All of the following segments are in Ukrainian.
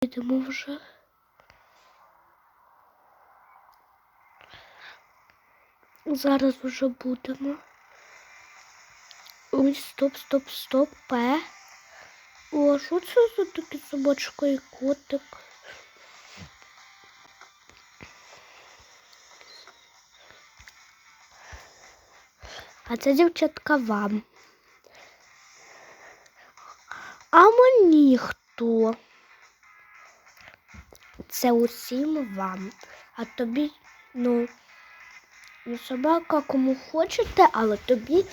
Йдемо вже. Зараз вже будемо. Ой, стоп, стоп, стоп, П. О, що це за такі собачка і котик? А це дівчатка вам. А мені хто? Це усім вам. А тобі, ну, ну собака кому хочете, але тобі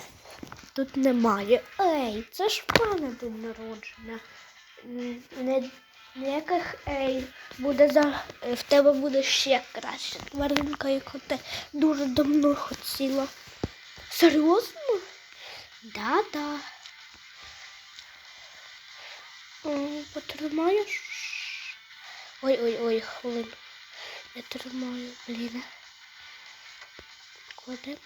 тут немає. Ей, це ж мене день народження. Не, ніяких ей, буде за, в тебе буде ще краще. Тваринка, яку ти дуже давно хотіла. Серйозно? Да-да. Потримаєш? Ой, ой, ой, хвилину. Я тримаю, блін. Кладемо.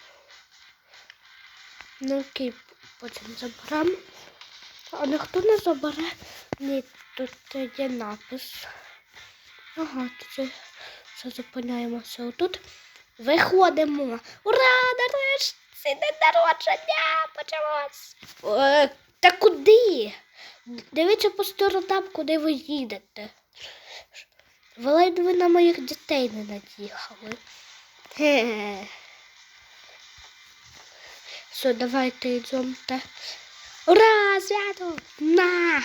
Ну окей, потім заберемо. А ніхто не забере. Ні, тут є напис. Ага, тут все зупиняємося. Отут виходимо. Ура! Нарешті! День народження почалось! Е, та куди? Дивіться по сторонам, куди ви їдете. Ви ледве на моїх дітей не над'їхали. Все, давайте йдемте. Ура, свято! На!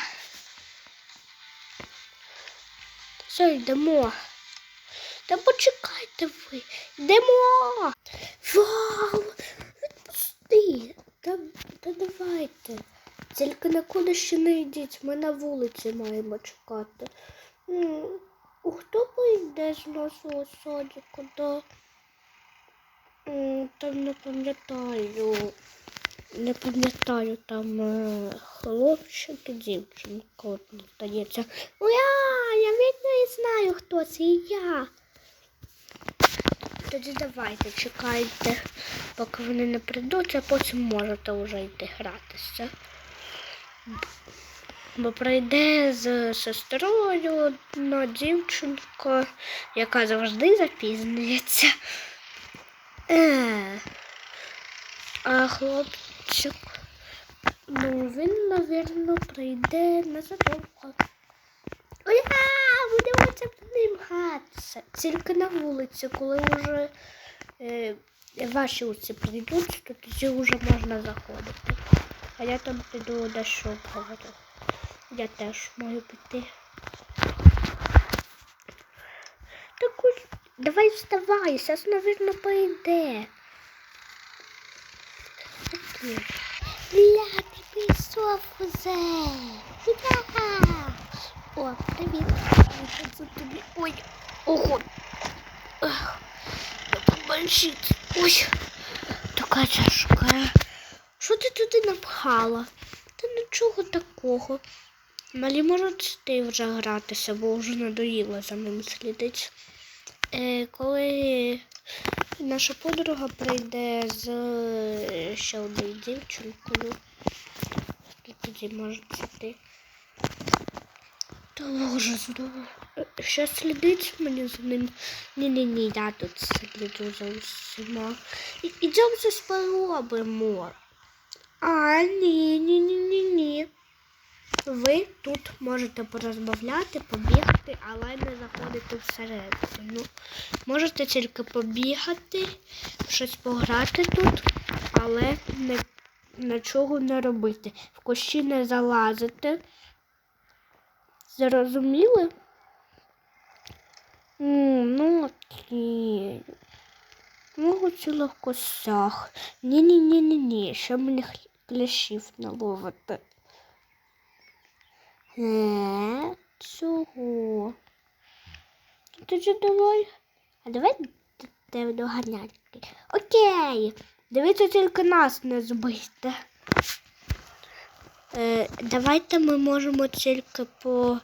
Все, йдемо. Та почекайте ви. Йдемо. Вау! Відпусти. Та, та давайте. Тільки нікуди ще не йдіть, ми на вулиці маємо чекати. У Хто поїде з нашого садіку? М, Там не пам'ятаю. Не пам'ятаю, там е, хлопчик і дівчинка, мені здається. Уя, я видно і знаю, хто це і я. Тоді давайте чекайте, поки вони не прийдуть, а потім можете вже йти гратися. Бо прийде з сестрою одна дівчинка, яка завжди запізнюється. Е, а хлопчик, ну він, напевно, прийде незадовго. Уя, будемо ним гратися. Тільки на вулиці, коли вже е, ваші уці прийдуть, то тоді вже можна заходити. А я там піду дещо обговорю. Я теж можу піти. Так ось, давай вставай, зараз, навірно, прийде. Окей. Ля, ти прийшов уже. Ура! О, привіт. Тут тобі. Ой, ого. Ах, побольшить. Ой, така тяжка. Що ти туди напхала? Та нічого такого. Малі можуть ти вже гратися, бо вже надоїло за ним слідити. Е, коли наша подруга прийде з е, ще однією дівчинкою, то тоді можуть сюди. Та боже, здорово. Е, Ще слідить мені за ним. Ні-ні-ні, я тут сліджу за усіма. Ідемо щось поробимо. А, ні, ні, ні, ні, ні. Ви тут можете порозмовляти, побігти, але не заходити всередину. Можете тільки побігати, щось пограти тут, але не, нічого не робити. В кущі не залазити. Зрозуміли? Ну окей. Можу цілих косях. Ні-ні-ні-ні-ні, ще мені кліщів наловити. Е, чого? Тоді давай. А давай тебе доганяти. Окей. Дивіться, тільки нас не збийте. Е, давайте ми можемо тільки по,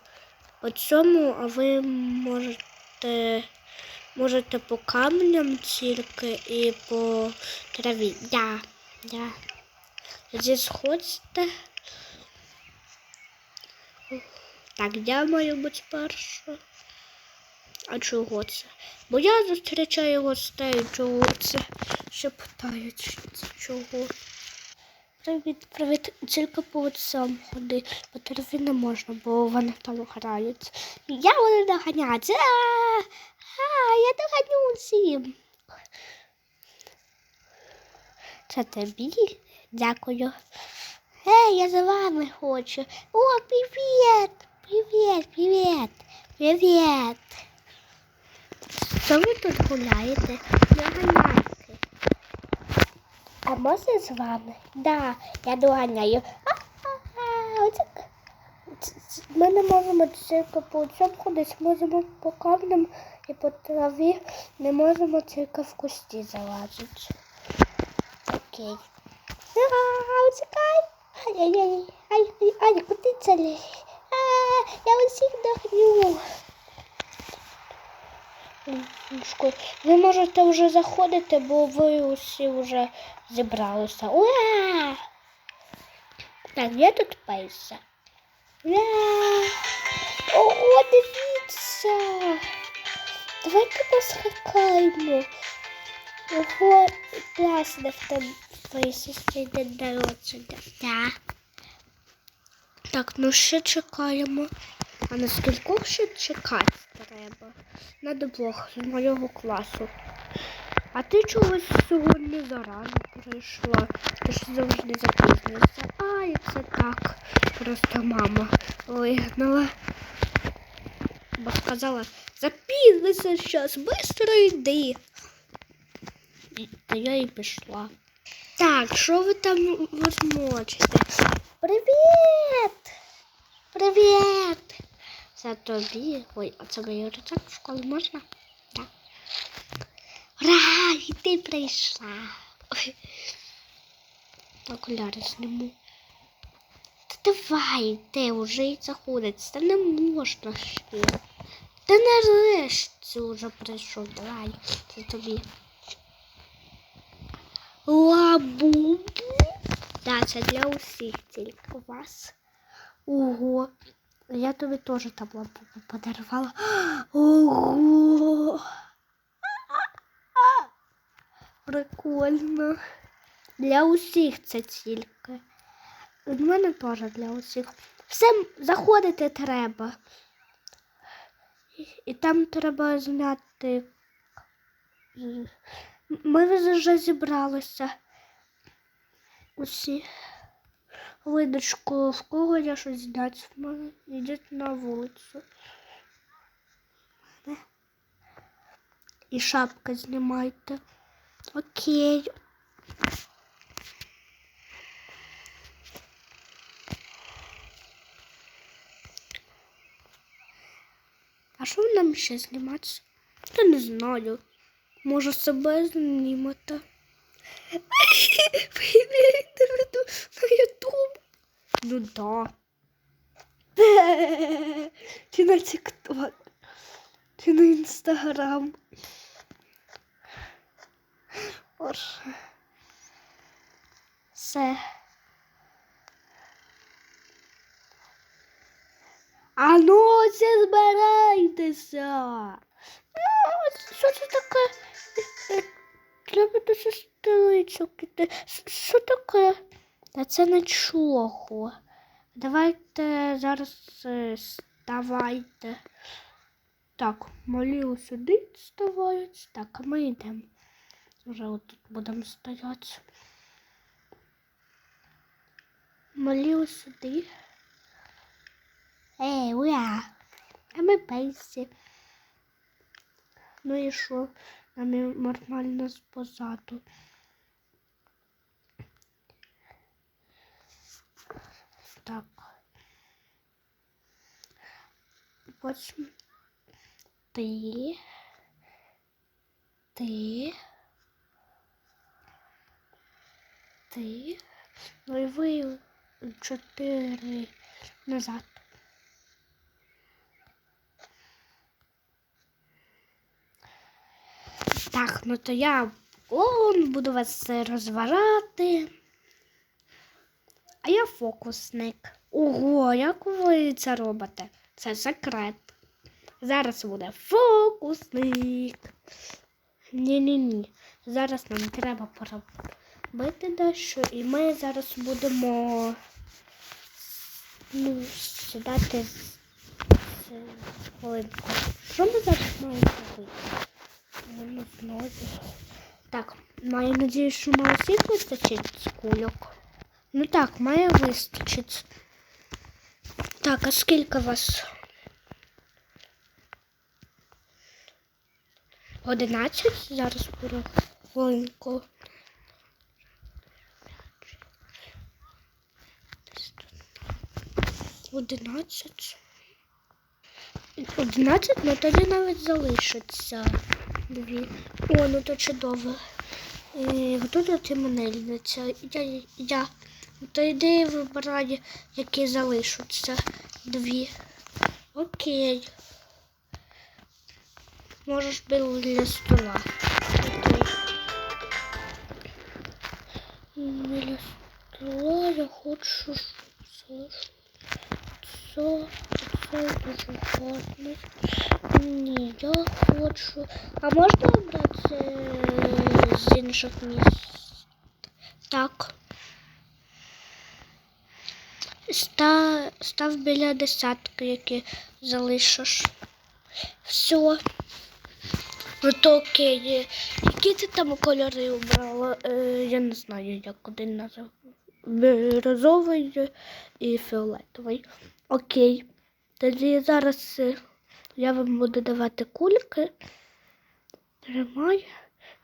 цьому, а ви можете, можете по камням тільки і по траві. Я. Я. Тоді сходьте. Так, я маю бути перша. А чого це? Бо я зустрічаю гостей, чого це? Ще питають, чого. Привіт, привіт. Тільки по вулицям ходи. По торфі не можна, бо вони там грають. Я буду доганяти. А, а, я доганю всім. Це тобі? Дякую. Ей, я за вами хочу. О, привіт! Привіт, привіт, привіт. Що ви тут гуляєте? Не ганяйте. А можна з вами? Да, я доганяю. Ми не можемо тільки по цьому ходити, можемо по камням і по траві, не можемо тільки в кусті залазити. Окей. А, утікай. Ай-яй-яй. Ай, ай, ай, куди це лі? Я усіх догню. Ви можете вже заходити, бо ви усі вже зібралися. Ура! Так, я тут пейса. Ура! Ого, дивіться! Давайте поскакаємо. Ого, класно в там твоїй сестрі день народження. Так. Так, ну ще чекаємо. А на скількох ще чекати треба? На двох з моєго класу. А ти чогось сьогодні зарано прийшла. Ти ж завжди запізнюєшся. А, і це так. Просто мама вигнала. Бо сказала, запізнися зараз, швидко йди. І- Та я і пішла. Так, що ви там возмочите? Привіт! Привіт! Це тобі. Ой, а це моє рюкзак в школу можна? Так. Ура! І ти прийшла. Ой. Окуляри зніму. Та давай, ти вже і заходить. Та не можна ще. Та нарешті вже прийшов. Давай, це тобі. Лабубу. Да, це для усіх тільки вас. Ого. Я тобі теж там лампу подарувала. Ого. Прикольно. Для усіх це тільки. У мене теж для усіх. Все заходити треба. І- там треба зняти. Ми вже зібралися. Усі. Видочку, в кого я щось зняти в мене. Йдіть на вулицю. Мене. І шапка знімайте. Окей. А що нам ще знімати? Та не знаю. Може себе знімати. Ви Імеєте в виду на Ютуб? Ну да. Чи на TikTok, чи на Інстаграм. Боже. Все. А ну, все збирайтеся. Ну, що це таке? Е, Треба до іти. Що таке? Та це нічого. Давайте зараз е, ставайте. Так, малі сюди ставають. Так, а ми йдемо. Вже отут будемо стояти. Малі сюди. Ей, уя! А ми пейсі. Ну і що? Нам нормально з позаду. Так. Потім ти. Ти. Ти. Ну і ви чотири назад. Так, ну то я он буду вас розважати. Я фокусник. Ого, як ви це робите? Це секрет. Зараз буде фокусник. Ні-ні-ні. Зараз нам треба поробити дещо, і ми зараз будемо ну, сідати хвилинку. Що ми зараз маємо робити? Не знаю. Так, маю надію, що на усіх вистачить кульок. Ну так, має вистачить. Так, а скільки вас? Одинадцять? Зараз буде хвилинку. Одинадцять. Одинадцять, ну тоді навіть залишиться дві. О, ну то чудово. Е, Хто тут іменельниця? Я, я. То йди вибирай, які залишаться. Дві. Окей. Можеш біля стола. Окей. Біля стола я хочу залишити. Це, це дуже гарно. Ні, я хочу. А можна обрати е, з інших місць? Так. Ста, став біля десятки, які залишиш. Все. Ну то окей. Які ти там кольори обрала? Е, я не знаю, як один назив. Розовий і фіолетовий. Окей. Тоді зараз е, я вам буду давати кульки. Тримай.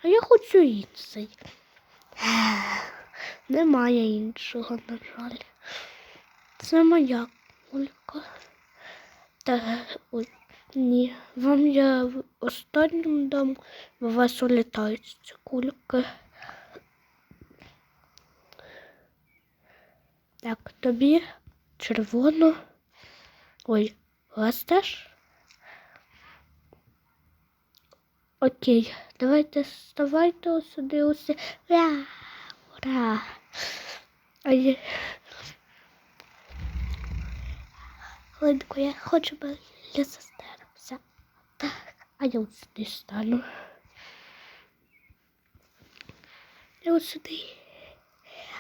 А я хочу інший. Немає іншого, на жаль. Це моя кулька. Та ой, ні. Вам я в останньому дам, у вас улітають ці кульки. Так, тобі червоно. Ой, вас теж? Окей, давайте вставайте сюди усе. Ура! Ура! А. Хвилинку, я хочу біля сестерся. Так, а я ось сюди стану. Я ось сюди.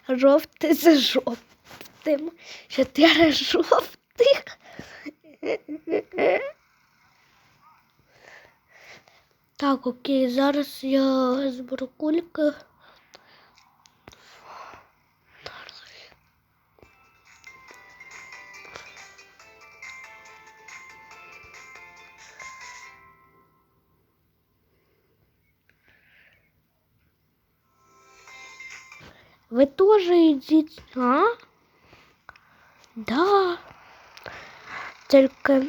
Жовтий за жовтим. Чотири жовтих. Так, окей, зараз я зберу кульки. Ви теж йдіть, а? Да. Тільки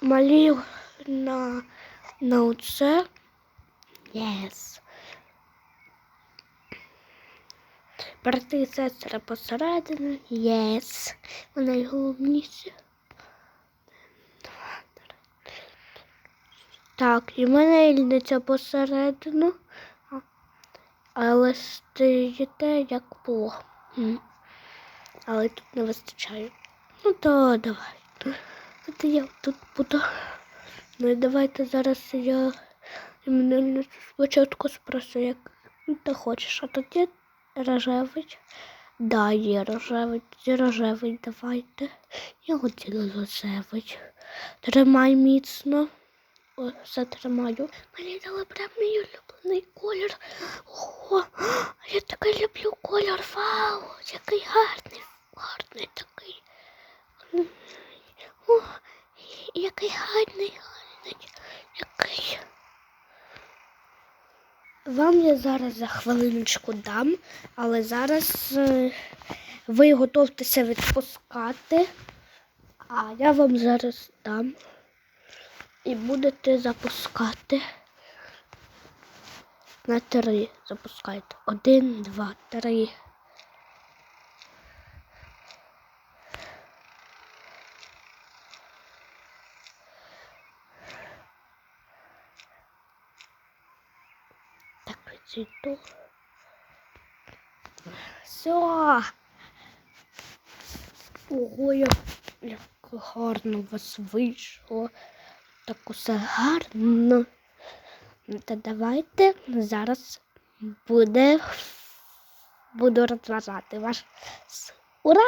малі на, на оце. Yes. Брати і сестри посередині. Yes. Ви найголовніші. Так, і мене ільниця посередину. Але стоїте як. М. Але тут не вистачає. Ну то давай. От я тут буду. Ну і давайте зараз я іменинницю спочатку спрошу, як ти хочеш, а тоді рожевий. Да, є рожевий, тоді рожевий давайте. Я хотіла рожевий. Тримай міцно. О, все. Мені дали прям мій улюблений колір. Ого, я такий люблю колір. Вау, який гарний, гарний такий. О, який гарний, гарний, який. Вам я зараз за хвилиночку дам, але зараз е, ви готовтеся відпускати, а я вам зараз дам і будете запускати. На три запускайте. Один, два, три. Так, відійду. Все. Ого, як гарно у вас вийшло. Так усе гарно. Ну, Та давайте зараз буде буду розважати вас. Ура!